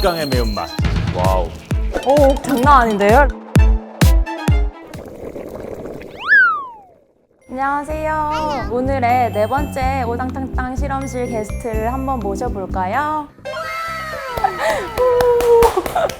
극강의 매운맛. 와우. 오, 장난 아닌데요? 안녕하세요. 오늘의 네 번째 오당탕탕 실험실 게스트를 한번 모셔볼까요?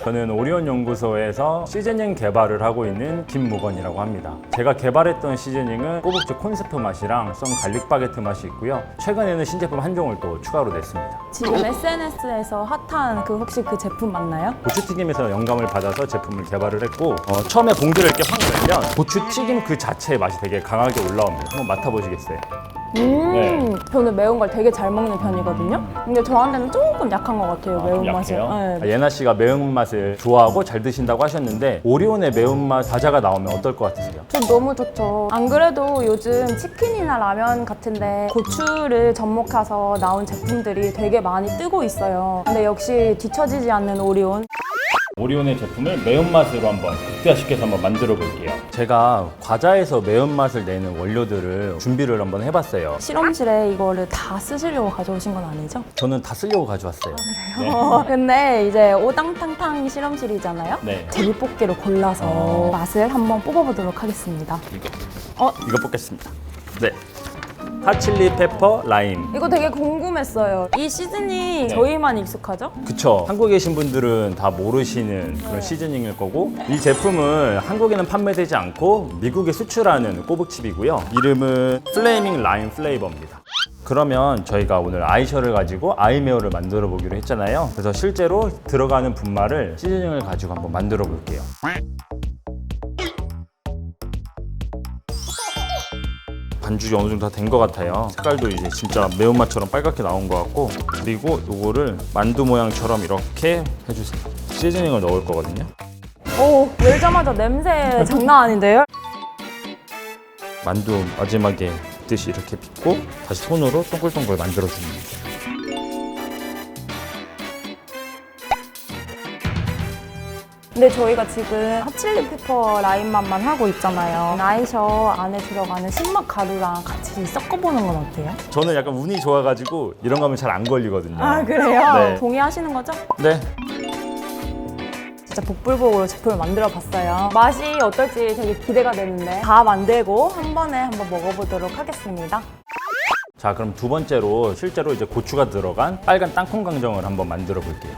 저는 오리온 연구소에서 시즈닝 개발을 하고 있는 김무건이라고 합니다. 제가 개발했던 시즈닝은 꼬북지 콘스프 맛이랑 썬 갈릭 바게트 맛이 있고요. 최근에는 신제품 한 종을 또 추가로 냈습니다. 지금 SNS에서 핫한 그 혹시 그 제품 맞나요? 고추튀김에서 영감을 받아서 제품을 개발을 했고 어, 처음에 봉지를 이렇게 확 열면 고추튀김 그 자체의 맛이 되게 강하게 올라옵니다. 한번 맡아보시겠어요? 음, 네. 저는 매운 걸 되게 잘 먹는 편이거든요. 근데 저한테는 조금 약한 것 같아요, 아, 매운 좀 맛이. 약해요? 네. 아, 예나 씨가 매운 맛을 좋아하고 잘 드신다고 하셨는데 오리온의 매운맛 과자가 나오면 어떨 것 같으세요? 저 너무 좋죠. 안 그래도 요즘 치킨이나 라면 같은데 고추를 접목해서 나온 제품들이 되게 많이 뜨고 있어요. 근데 역시 뒤처지지 않는 오리온. 오리온의 제품을 매운맛으로 한번 극대화시켜서 한번 만들어 볼게요. 제가 과자에서 매운맛을 내는 원료들을 준비를 한번 해봤어요. 실험실에 이거를 다 쓰시려고 가져오신 건 아니죠? 저는 다 쓰려고 가져왔어요. 어, 근데 이제 오당탕탕 실험실이잖아요. 네. 제비뽑기로 골라서 어. 맛을 한번 뽑아보도록 하겠습니다. 이거 뽑겠습니다. 네. 핫칠리 페퍼 라임. 이거 되게 궁금했어요. 이 시즈닝 네. 저희만 익숙하죠? 그쵸. 한국에 계신 분들은 다 모르시는 그런 시즈닝일 거고 이 제품은 한국에는 판매되지 않고 미국에 수출하는 꼬북칩이고요. 이름은 플레이밍 라임 플레이버입니다. 그러면 저희가 오늘 아이셔를 가지고 아이메어를 만들어 보기로 했잖아요. 그래서 실제로 들어가는 분말을 시즈닝을 가지고 한번 만들어 볼게요. 반죽이 어느 정도 다 된 것 같아요. 색깔도 이제 진짜 매운맛처럼 빨갛게 나온 것 같고 그리고 요거를 만두 모양처럼 이렇게 해주세요. 시즈닝을 넣을 거거든요. 오, 열자마자 냄새 장난 아닌데요? 만두 마지막에 듯이 이렇게 빚고 다시 손으로 동글동글 만들어 주는 거 근데 저희가 지금 핫칠리 페퍼 라인 맛만 하고 있잖아요. 아이셔 안에 들어가는 신맛 가루랑 같이 섞어보는 건 어때요? 저는 약간 운이 좋아가지고 이런 거 하면 잘 안 걸리거든요. 아 그래요? 네. 동의하시는 거죠? 네. 진짜 복불복으로 제품을 만들어 봤어요. 맛이 어떨지 되게 기대가 되는데 다 만들고 한 번에 한번 먹어보도록 하겠습니다. 자 그럼 두 번째로 실제로 이제 고추가 들어간 빨간 땅콩 강정을 한번 만들어 볼게요.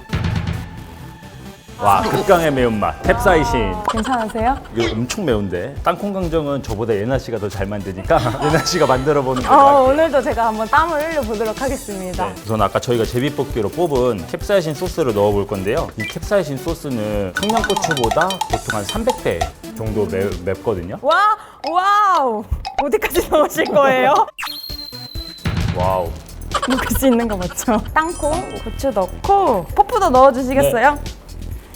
와 극강의 매운맛 캡사이신 괜찮으세요? 이거 엄청 매운데 땅콩 강정은 저보다 예나 씨가 더 잘 만드니까 예나 씨가 만들어 보는 어, 거예요. 오늘도 제가 한번 땀을 흘려보도록 하겠습니다. 네. 우선 아까 저희가 제비뽑기로 뽑은 캡사이신 소스를 넣어 볼 건데요. 이 캡사이신 소스는 청양고추보다 보통 한 300배 정도 매, 맵거든요. 와, 와우! 어디까지 넣으실 거예요? 와우. 먹을 수 있는 거 맞죠? 땅콩, 고추 넣고 퍼프도 넣어주시겠어요?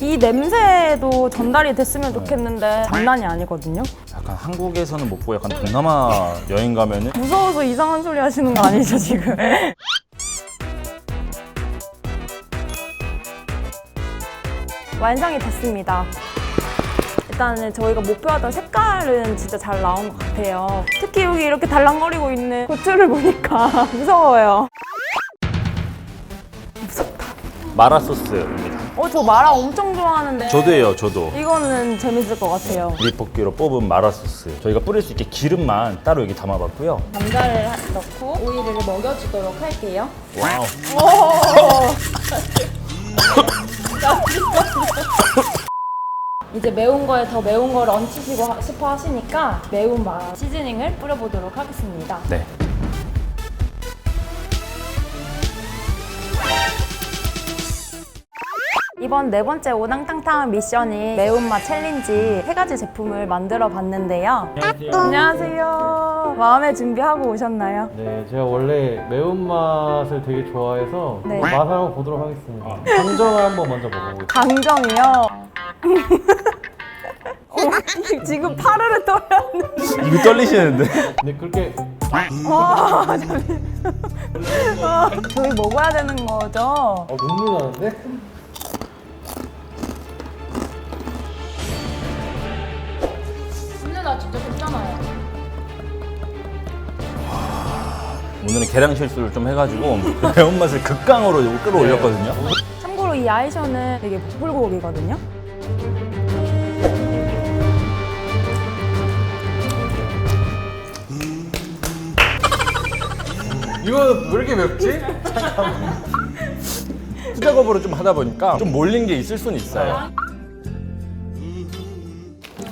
이 냄새도 전달이 됐으면 좋겠는데 장난이 아니거든요. 약간 한국에서는 못 보고 약간 동남아 여행 가면은 무서워서 이상한 소리 하시는 거 아니죠 지금? 완성이 됐습니다. 일단은 저희가 목표하던 색깔은 진짜 잘 나온 것 같아요. 특히 여기 이렇게 달랑거리고 있는 고추를 보니까 무서워요. 마라 소스입니다. 어, 저 마라 엄청 좋아하는데. 저도예요, 저도. 이거는 재밌을 것 같아요. 제비뽑기로 뽑은 마라 소스. 저희가 뿌릴 수 있게 기름만 따로 여기 담아봤고요. 감자를 넣고 오이를 먹여주도록 할게요. 와우. 이제 매운 거에 더 매운 거를 얹히시고 하- 싶어 하시니까 매운맛 시즈닝을 뿌려보도록 하겠습니다. 네. 이번 네 번째 오당탕탕 미션이 매운맛 챌린지 세 가지 제품을 만들어 봤는데요. 안녕하세요. 마음의 준비하고 오셨나요? 네, 제가 원래 매운맛을 되게 좋아해서 네. 맛을 한번 보도록 하겠습니다. 강정을 한번 먼저 먹어보겠습니다. 강정이요. 어, 지금 파르르 떨렸는데. 이거 떨리시는데? 근데 그렇게 저희 먹어야 되는 거죠? 어, 눈물 나는데? 오늘은 계량 실수를 좀 해가지고 그 매운맛을 극강으로 끌어올렸거든요. 참고로 이이 아이셔는 되게 복불복이거든요. 이거 왜 이렇게 맵지? 수작업으로 좀 하다 보니까 좀 몰린 게 있을 수는 있어요.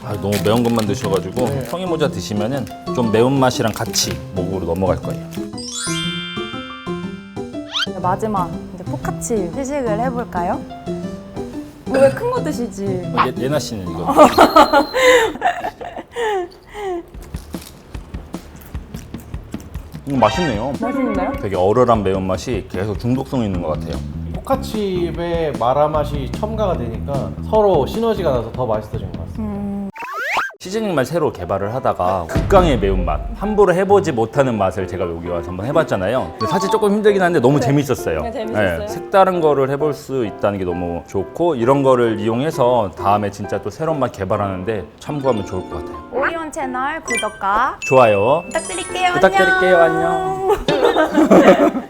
아, 너무 매운 것만 드셔가지고 청이모자 드시면은 좀 매운 맛이랑 같이 목으로 넘어갈 거예요. 마지막 이제 포카치 시식을 해볼까요? 왜 큰 거 드시지? 예, 예나 씨는 이거. 이거 맛있네요. 맛있는데요? 되게 얼얼한 매운맛이 계속 중독성 있는 것 같아요. 포카칩의 마라 맛이 첨가가 되니까 서로 시너지가 나서 더 맛있어진 것 같습니다. 시즈닝만 새로 개발을 하다가 극강의 매운맛 함부로 해보지 못하는 맛을 제가 여기 와서 한번 해봤잖아요 근데 사실 조금 힘들긴 한데 너무 재밌었어요 네, 재밌었어요. 색다른 거를 해볼 수 있다는 게 너무 좋고 이런 거를 이용해서 다음에 진짜 또 새로운 맛 개발하는데 참고하면 좋을 것 같아요 오리온 채널 구독과 좋아요 부탁드릴게요. 부탁드릴게요. 안녕.